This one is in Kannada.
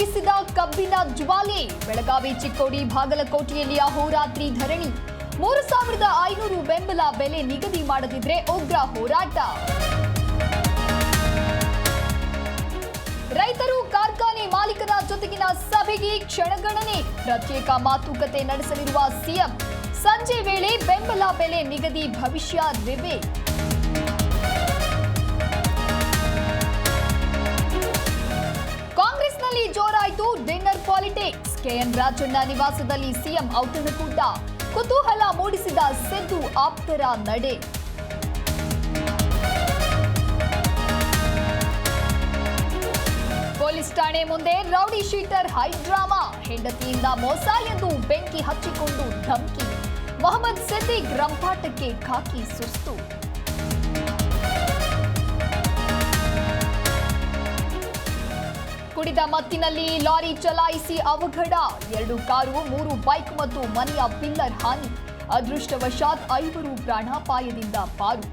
ಆವರಿಸಿದ ಕಬ್ಬಿನ ಜ್ವಾಲೆ, ಬೆಳಗಾವಿ ಚಿಕ್ಕೋಡಿ ಬಾಗಲಕೋಟೆಯಲ್ಲಿ ಅಹೋರಾತ್ರಿ ಧರಣಿ. ಮೂರು ಸಾವಿರದ ಐನೂರು ಬೆಂಬಲ ಬೆಲೆ ನಿಗದಿ ಮಾಡದಿದ್ರೆ ಉಗ್ರ ಹೋರಾಟ. ರೈತರು ಕಾರ್ಖಾನೆ ಮಾಲೀಕರ ಜೊತೆಗಿನ ಸಭೆಗೆ ಕ್ಷಣಗಣನೆ, ಪ್ರತ್ಯೇಕ ಮಾತುಕತೆ ನಡೆಸಲಿರುವ ಸಿಎಂ. ಸಂಜೆ ವೇಳೆ ಬೆಂಬಲ ಬೆಲೆ ನಿಗದಿ ಭವಿಷ್ಯ ರಿವೆ ಕೆಎನ್ ರಾಜಣ್ಣ ನಿವಾಸದಲ್ಲಿ ಸಿಎಂ ಔತಣಕೂಟ ಕುತೂಹಲ ಮೂಡಿಸಿದ ಸಿದ್ದು ಆಪ್ತರ ನಡೆ. ಪೊಲೀಸ್ ಠಾಣೆ ಮುಂದೆ ರೌಡಿ ಶೀಟರ್ ಹೈ ಡ್ರಾಮಾ ಹೆಂಡತಿಯಿಂದ ಮೋಸ ಎಂದು ಬೆಂಕಿ ಹಚ್ಚಿಕೊಂಡು ಧಮ್ಕಿ. ಮೊಹಮ್ಮದ್ ಸಿದ್ದಿಕ್ ರಂಪಾಟಕ್ಕೆ ಖಾಕಿ ಸುಸ್ತು. ಕುಡಿದ ಮತ್ತಿನಲ್ಲಿ ಲಾರಿ ಚಲಾಯಿಸಿ ಅವಘಡ. ಎರಡು ಕಾರು, ಮೂರು ಬೈಕ್ ಮತ್ತು ಮನೆಯ ಪಿಲ್ಲರ್ ಹಾನಿ. ಅದೃಷ್ಟವಶಾತ್ ಐವರು ಪ್ರಾಣಾಪಾಯದಿಂದ ಪಾರು.